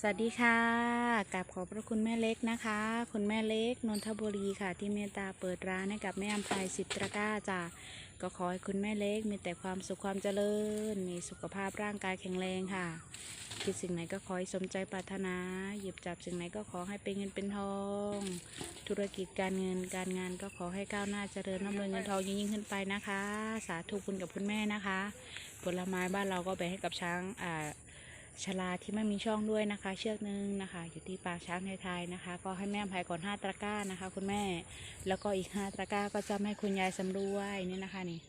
สวัสดีค่ะกราบขอบพระคุณแม่เล็กนะคะ คุณแม่เล็กนนทบุรีค่ะ ที่เมตตาเปิดร้านให้กับแม่อำไพสิตระก้าจ้ะก็ขอให้คุณแม่เล็กมีแต่ความสุขความเจริญ มีสุขภาพร่างกายแข็งแรงค่ะ คิดสิ่งไหนก็ขอให้สมใจปรารถนา หยิบจับสิ่งไหนก็ขอให้เป็นเงินเป็นทอง ธุรกิจการเงินการงานก็ขอให้ก้าวหน้าเจริญร่ำรวยเงินทองยิ่งๆขึ้นไปนะคะ สาธุคุณกับคุณแม่นะคะ ผลไม้บ้านเราก็แบ่งให้กับช้างอ่า ชลาที่ไม่มีช่องด้วยนะคะ เชือกหนึงนะคะ อยู่ที่ปางช้างไทยๆนะคะ ก็ให้แม่ภัยก่อนห้าตะกร้านะคะ คุณแม่ แล้วก็อีกห้าตะกร้าก็จะให้คุณยายสำรวยนี่นะคะนี่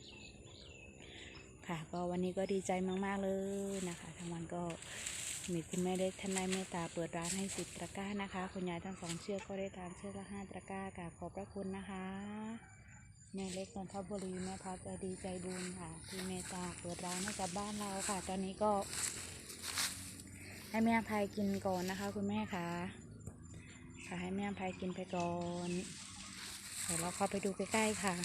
ค่ะก็วันนี้ก็ดีใจมากๆเลยนะคะทั้งวันก็มีคุณแม่ได้ท่านนายเมตตาเปิดร้านให้สิบตะกร้านะคะ คุณยายทั้งสองเชือกก็ได้ทานเชือกละห้าตะกร้ากราบขอบพระคุณนะคะแม่เล็กนนทบุรีแม่พักใจดีใจบุญค่ะ ที่เมตตาเปิดร้านให้กับบ้านเราค่ะ ตอนนี้ก็ ให้แม่อภัยกินก่อนนะคะ คุณแม่คะค่ะให้แม่อภัยกินไปก่อนเดี๋ยวเราเข้าไปดูใกล้ๆค่ะ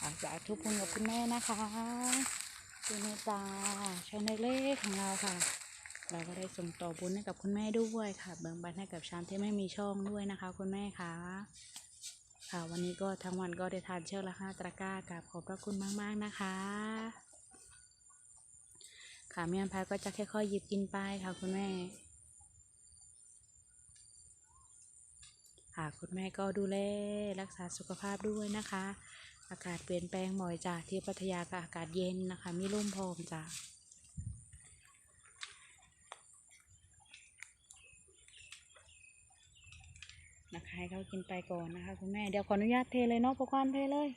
อาจะทุกคนกับคุณแม่นะคะคุณเมตตาช่องเล็กๆของเราค่ะ เราก็ได้ส่งต่อบุญให้กับคุณแม่ด้วยค่ะแบ่งปันให้กับชามที่ไม่มีช่องด้วยนะคะ คุณแม่คะค่ะวันนี้ก็ทั้งวันก็ได้ทานเชือกละห้าตะกร้ากับขอบพระคุณมากๆนะคะ ค่ะแม่พายก็จะค่อยๆหยิบกินไปค่ะคุณแม่ ค่ะคุณแม่ก็ดูแลรักษาสุขภาพด้วยนะคะ อากาศเปลี่ยนแปลงบ่อยจ้ะที่พัทยาก็อากาศเย็นนะคะมีร่มโพมจ้ะนะคะให้เขากินไปก่อนนะคะคุณแม่เดี๋ยวขออนุญาตเทเลยเนาะประควันเทเลย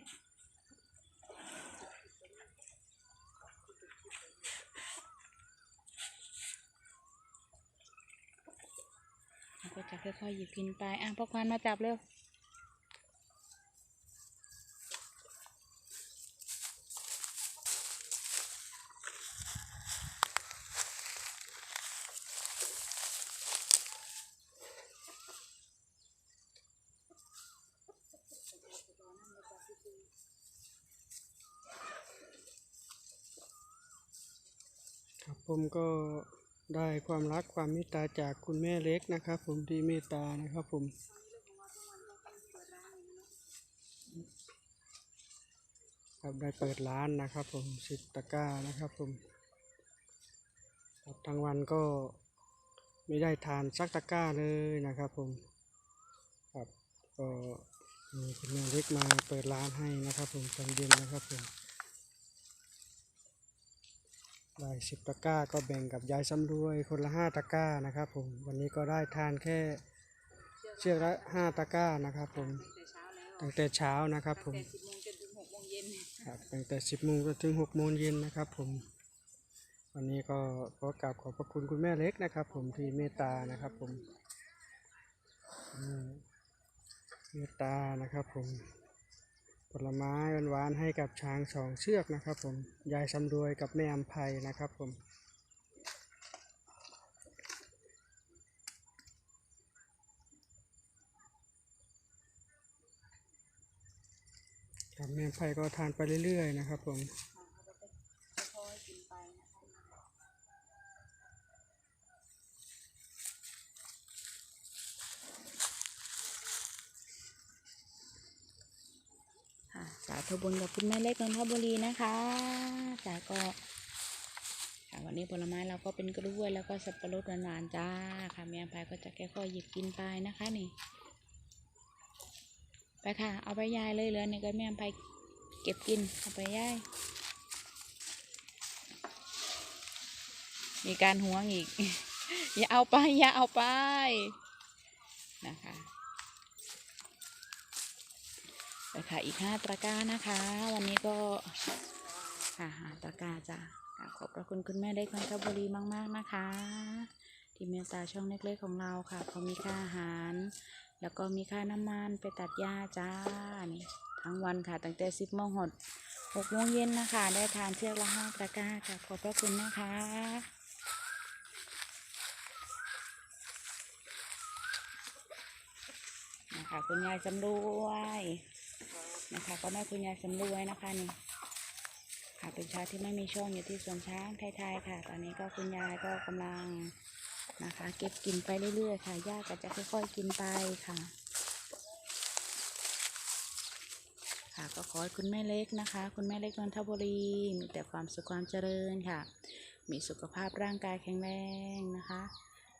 แล้ว ก็จะค่อยๆหยิบกินไปอะพวกมันมาจับเร็วครับผมก็ ได้ความรักความเมตตาจากคุณแม่เล็กนะครับ ผมที่เมตตานะครับผมครับได้เปิดร้านนะครับผมสิบตะก้านะครับผมครับทั้งวันก็ไม่ได้ทานสักตะก้าเลยนะครับผมครับก็มีคุณแม่เล็กมาเปิดร้านให้นะครับผมตอนเย็นนะครับผม ได้สิบตะกร้าก็แบ่งกับยายสำรวยคนละห้าตะกร้านะครับผมวันนี้ก็ได้ทานแค่เชือกละห้าตะกร้านะครับผมตั้งแต่เช้านะครับผมตั้งแต่สิบโมงจนถึงหกโมงเย็นครับตั้งแต่สิบโมงจนถึงหกโมงเย็นนะครับผมวันนี้ก็ขอกราบขอบพระคุณคุณแม่เล็กนะครับ ผมที่เมตตานะครับผมอืมเมตตานะครับผม ผลไม้หวานๆให้กับช้างสองเชือกนะครับ ผมยายสำรวยกับแม่อำไพนะครับ ผมครับแม่ไผ่ก็ทานไปเรื่อยๆนะครับ ผม ค่อยๆกินไปนะคะค่ะ สาธุบุญกับคุณแม่เล็กนนทบุรีนะคะจ้าก็ค่ะวันนี้ผลไม้เราก็เป็นกล้วยแล้วก็สับปะรดหวานๆจ้าค่ะแม่พายก็จะค่อยๆหยิบกินไปนะคะนี่ ไปค่ะ เอาไปยายเลยเหลือนี่ก็แม่พายเก็บกินเอาไปยายมีการห่วงอีก อย่าเอาไปอย่าเอาไปนะคะ ไปค่ะอีกห้าตะกร้านะคะ วันนี้ก็ค่ะหาตะกร้าจ้ะกราขอบพระคุณคุณแม่เล็กนนทบุรีมาก ๆ นะคะ ที่เมตตาช่องเล็กๆของเราค่ะเขามีค่าอาหาร แล้วก็มีค่าน้ำมันไปตัดหญ้าจ้านี่ทั้งวันค่ะ ตั้งแต่สิบโมงหดหกโมงเย็นนะคะ ได้ทานเชือกละห้าตะกร้าค่ะ ขอบพระคุณนะคะนะคะคุณยายสำรวย นะคะก็แม่คุณยายสำรวยนะคะนี่ค่ะเป็นชาที่ไม่มีช่วงอยู่ที่สวนช้างไทยๆค่ะ ตอนนี้ก็คุณยายก็กำลังนะคะ เก็บกินไปเรื่อยๆค่ะย่าก็จะค่อยๆกินไปค่ะ ค่ะก็ขอให้คุณแม่เล็กนะคะ คุณแม่เล็กนนทบุรีมีแต่ความสุขความเจริญค่ะ มีสุขภาพร่างกายแข็งแรงนะคะ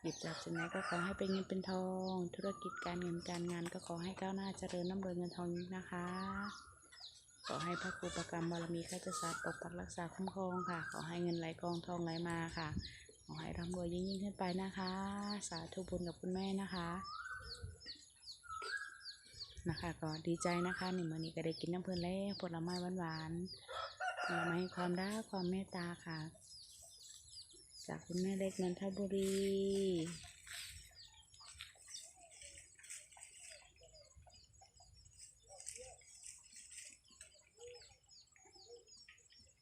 หยิบจับสิ่งไหนก็ขอให้เป็นเงินเป็นทอง ธุรกิจการเงินการงานก็ขอให้ก้าวหน้าเจริญน้ำรวยเงินทองนะคะ ขอให้พระครูประกรรมบารมีข้าจะสาสตร์ปกปักรักษาคุ้มครองค่ะ ขอให้เงินไหลกองทองไหลมาค่ะ ขอให้ร่ำรวยยิ่งยิ่งขึ้นไปนะคะ สาธุบุญกับคุณแม่นะคะนะคะก็ดีใจนะคะหนึ่งวันนี้ก็ได้กินน้ำเพลินแล้วผลไม้หวานๆผลไม้แห่งความรักความเมตตาค่ะ จากคุณแม่เล็กนนทบุรี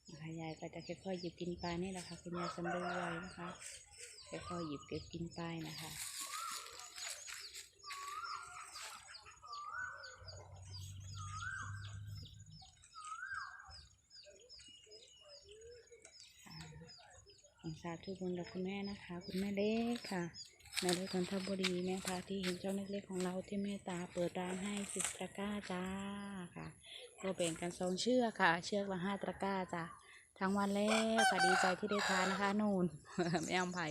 นะคะยายก็จะค่อยๆหยิบกินไปนี่แหละค่ะ คุณยายสำรวยนะคะ ค่อยๆหยิบเก็บกินไปนะคะ ของสาธุบุญกับคุณแม่นะคะ คุณแม่เล็กค่ะแม่เล็กนนทบุรีแม่พาที่เห็นเจ้าเล็กๆของเราที่เมตตาเปิดร้านให้สิบตะกร้าจ้าค่ะ ก็แบ่งกันสองเชือกค่ะ เชือกละห้าตะกร้าจ้าทั้งวันแล้วค่ะดีใจที่ได้ทานนะคะนูนแม่อมไผ่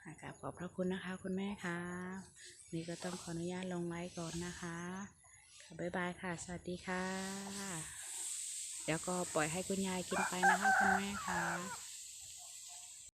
ค่ะกราบขอบพระคุณนะคะ คุณแม่ค่ะนี่ก็ต้องขออนุญาตลงไลฟ์ก่อนนะคะ ค่ะบ๊ายบายค่ะ สวัสดีค่ะ เดี๋ยวก็ปล่อยให้คุณยายกินไปนะคะคุณแม่ค่ะ